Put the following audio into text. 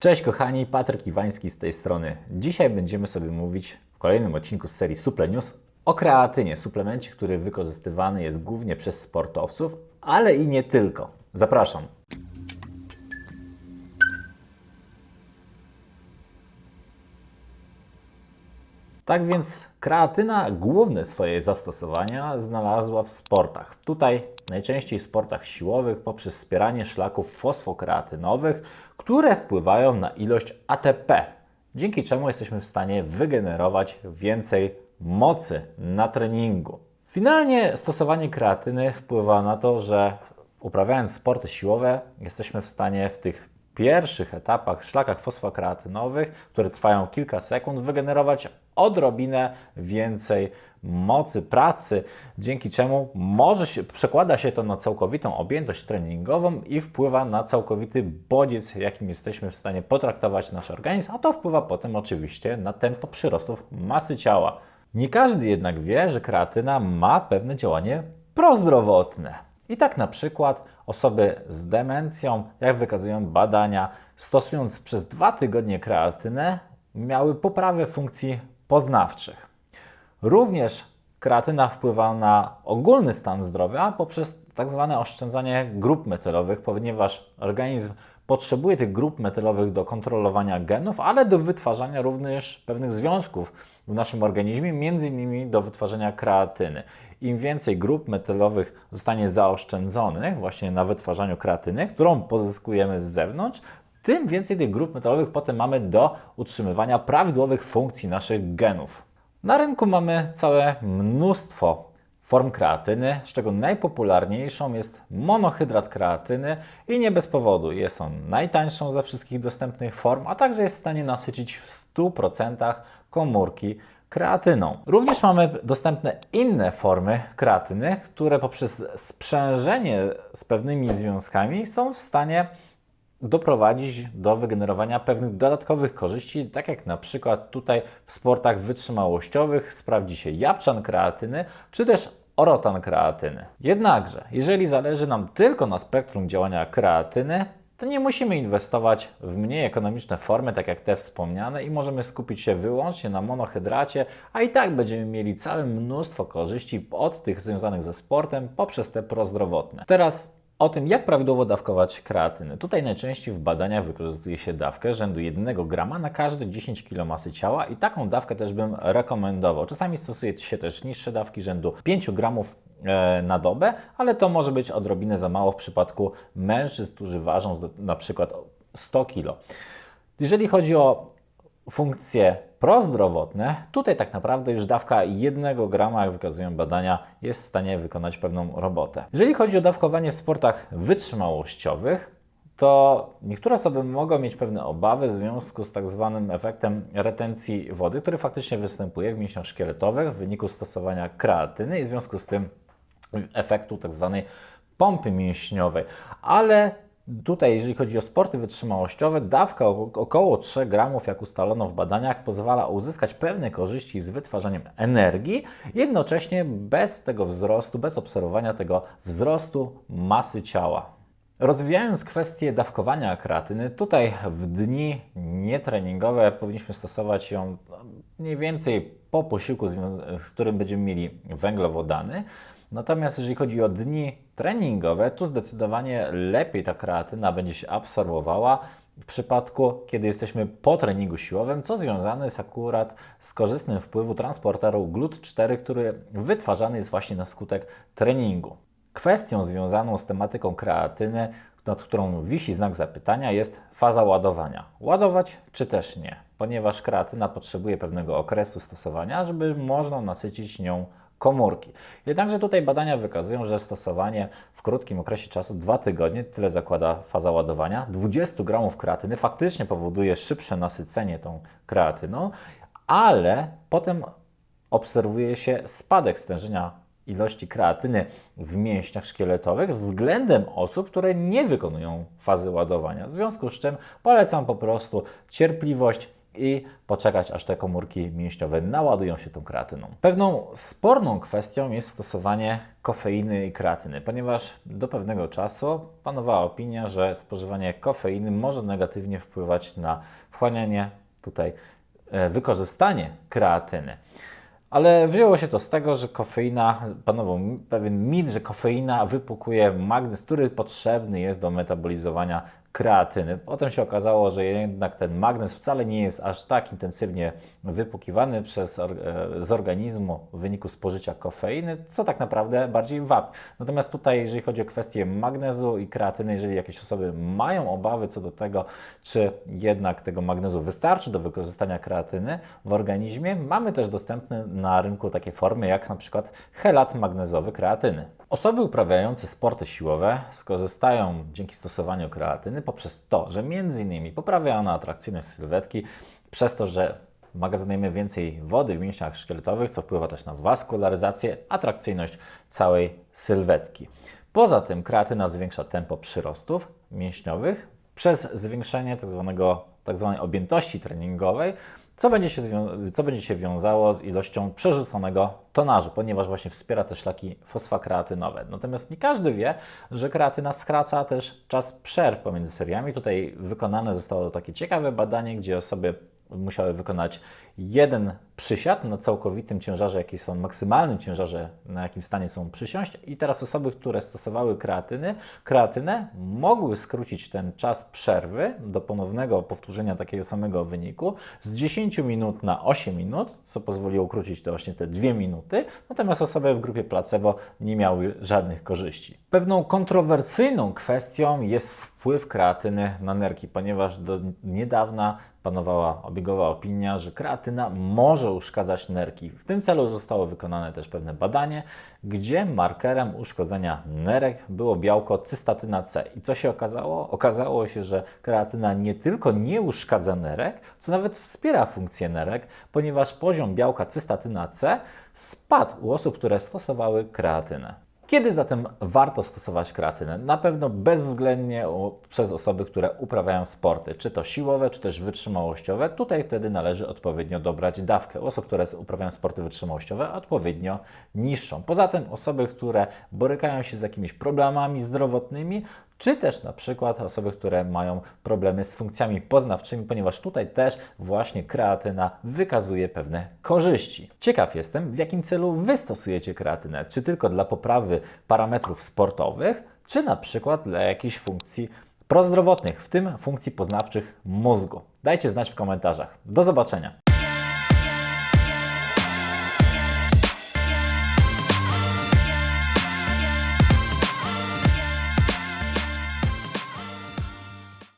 Cześć kochani, Patryk Iwański z tej strony. Dzisiaj będziemy sobie mówić w kolejnym odcinku z serii Suple News o kreatynie, suplemencie, który wykorzystywany jest głównie przez sportowców, ale i nie tylko. Zapraszam. Tak więc kreatyna główne swoje zastosowania znalazła w sportach. Tutaj najczęściej w sportach siłowych poprzez wspieranie szlaków fosfokreatynowych, które wpływają na ilość ATP, dzięki czemu jesteśmy w stanie wygenerować więcej mocy na treningu. Finalnie stosowanie kreatyny wpływa na to, że uprawiając sporty siłowe jesteśmy w stanie w tych pierwszych etapach, szlakach fosfokreatynowych, które trwają kilka sekund, wygenerować odrobinę więcej mocy pracy, dzięki czemu może się, przekłada się to na całkowitą objętość treningową i wpływa na całkowity bodziec, jakim jesteśmy w stanie potraktować nasz organizm, a to wpływa potem oczywiście na tempo przyrostów masy ciała. Nie każdy jednak wie, że kreatyna ma pewne działanie prozdrowotne. I tak na przykład osoby z demencją, jak wykazują badania, stosując przez dwa tygodnie kreatynę, miały poprawę funkcji poznawczych. Również kreatyna wpływa na ogólny stan zdrowia poprzez tak zwane oszczędzanie grup metylowych, ponieważ organizm potrzebuje tych grup metylowych do kontrolowania genów, ale do wytwarzania również pewnych związków w naszym organizmie, między innymi do wytwarzania kreatyny. Im więcej grup metylowych zostanie zaoszczędzonych właśnie na wytwarzaniu kreatyny, którą pozyskujemy z zewnątrz, tym więcej tych grup metalowych potem mamy do utrzymywania prawidłowych funkcji naszych genów. Na rynku mamy całe mnóstwo form kreatyny, z czego najpopularniejszą jest monohydrat kreatyny i nie bez powodu. Jest on najtańszą ze wszystkich dostępnych form, a także jest w stanie nasycić w 100% komórki kreatyną. Również mamy dostępne inne formy kreatyny, które poprzez sprzężenie z pewnymi związkami są w stanie doprowadzić do wygenerowania pewnych dodatkowych korzyści, tak jak na przykład tutaj w sportach wytrzymałościowych sprawdzi się jabłczan kreatyny, czy też orotan kreatyny. Jednakże, jeżeli zależy nam tylko na spektrum działania kreatyny, to nie musimy inwestować w mniej ekonomiczne formy, tak jak te wspomniane, i możemy skupić się wyłącznie na monohydracie, a i tak będziemy mieli całe mnóstwo korzyści od tych związanych ze sportem poprzez te prozdrowotne. Teraz o tym, jak prawidłowo dawkować kreatyny. Tutaj najczęściej w badaniach wykorzystuje się dawkę rzędu 1 grama na każde 10 kg masy ciała i taką dawkę też bym rekomendował. Czasami stosuje się też niższe dawki rzędu 5 gramów e, na dobę, ale to może być odrobinę za mało w przypadku mężczyzn, którzy ważą na przykład 100 kg. Jeżeli chodzi o funkcje prozdrowotne, tutaj tak naprawdę już dawka 1 grama, jak wykazują badania, jest w stanie wykonać pewną robotę. Jeżeli chodzi o dawkowanie w sportach wytrzymałościowych, to niektóre osoby mogą mieć pewne obawy w związku z tak zwanym efektem retencji wody, który faktycznie występuje w mięśniach szkieletowych w wyniku stosowania kreatyny i w związku z tym efektu tak zwanej pompy mięśniowej. Ale Tutaj, jeżeli chodzi o sporty wytrzymałościowe, dawka około 3 gramów, jak ustalono w badaniach, pozwala uzyskać pewne korzyści z wytwarzaniem energii, jednocześnie bez tego wzrostu, bez obserwowania tego wzrostu masy ciała. Rozwijając kwestię dawkowania kreatyny, tutaj w dni nietreningowe powinniśmy stosować ją mniej więcej po posiłku, z którym będziemy mieli węglowodany. Natomiast jeżeli chodzi o dni treningowe, tu zdecydowanie lepiej ta kreatyna będzie się absorbowała w przypadku, kiedy jesteśmy po treningu siłowym, co związane jest akurat z korzystnym wpływu transporteru GLUT4, który wytwarzany jest właśnie na skutek treningu. Kwestią związaną z tematyką kreatyny, nad którą wisi znak zapytania, jest faza ładowania. Ładować czy też nie, ponieważ kreatyna potrzebuje pewnego okresu stosowania, żeby można nasycić nią komórki. Jednakże tutaj badania wykazują, że stosowanie w krótkim okresie czasu, 2 tygodnie, tyle zakłada faza ładowania, 20 gramów kreatyny faktycznie powoduje szybsze nasycenie tą kreatyną, ale potem obserwuje się spadek stężenia ilości kreatyny w mięśniach szkieletowych względem osób, które nie wykonują fazy ładowania. W związku z czym polecam po prostu cierpliwość i poczekać, aż te komórki mięśniowe naładują się tą kreatyną. Pewną sporną kwestią jest stosowanie kofeiny i kreatyny, ponieważ do pewnego czasu panowała opinia, że spożywanie kofeiny może negatywnie wpływać na wchłanianie tutaj e, wykorzystanie kreatyny. Ale wzięło się to z tego, że kofeina, panował pewien mit, że kofeina wypukuje magnez, który potrzebny jest do metabolizowania kreatyny. Potem się okazało, że jednak ten magnez wcale nie jest aż tak intensywnie wypukiwany przez, e, z organizmu w wyniku spożycia kofeiny, co tak naprawdę bardziej wabi. Natomiast tutaj, jeżeli chodzi o kwestię magnezu i kreatyny, jeżeli jakieś osoby mają obawy co do tego, czy jednak tego magnezu wystarczy do wykorzystania kreatyny w organizmie, mamy też dostępne na rynku takie formy jak na przykład chelat magnezowy kreatyny. Osoby uprawiające sporty siłowe skorzystają dzięki stosowaniu kreatyny poprzez to, że między innymi poprawia ona atrakcyjność sylwetki, przez to, że magazynujemy więcej wody w mięśniach szkieletowych, co wpływa też na waskularyzację, atrakcyjność całej sylwetki. Poza tym kreatyna zwiększa tempo przyrostów mięśniowych przez zwiększenie tzw. tzw. objętości treningowej, co będzie, się co będzie się wiązało z ilością przerzuconego tonażu, ponieważ właśnie wspiera te szlaki fosfakreatynowe. Natomiast nie każdy wie, że kreatyna skraca też czas przerw pomiędzy seriami. Tutaj wykonane zostało takie ciekawe badanie, gdzie osoby musiały wykonać jeden przysiad na całkowitym ciężarze, jaki są maksymalnym ciężarze, na jakim stanie są przysiąść. I teraz osoby, które stosowały kreatyny, kreatynę, mogły skrócić ten czas przerwy do ponownego powtórzenia takiego samego wyniku z 10 minut na 8 minut, co pozwoliło ukrócić to właśnie te 2 minuty. Natomiast osoby w grupie placebo nie miały żadnych korzyści. Pewną kontrowersyjną kwestią jest wpływ kreatyny na nerki, ponieważ do niedawna panowała obiegowa opinia, że kreatyna może uszkadzać nerki. W tym celu zostało wykonane też pewne badanie, gdzie markerem uszkodzenia nerek było białko cystatyna C. I co się okazało? Okazało się, że kreatyna nie tylko nie uszkadza nerek, co nawet wspiera funkcję nerek, ponieważ poziom białka cystatyna C spadł u osób, które stosowały kreatynę. Kiedy zatem warto stosować kreatynę? Na pewno bezwzględnie przez osoby, które uprawiają sporty, czy to siłowe, czy też wytrzymałościowe. Tutaj wtedy należy odpowiednio dobrać dawkę. U osób, które uprawiają sporty wytrzymałościowe, odpowiednio niższą. Poza tym osoby, które borykają się z jakimiś problemami zdrowotnymi, czy też na przykład osoby, które mają problemy z funkcjami poznawczymi, ponieważ tutaj też właśnie kreatyna wykazuje pewne korzyści. Ciekaw jestem, w jakim celu Wy stosujecie kreatynę? Czy tylko dla poprawy parametrów sportowych, czy na przykład dla jakichś funkcji prozdrowotnych, w tym funkcji poznawczych mózgu? Dajcie znać w komentarzach. Do zobaczenia.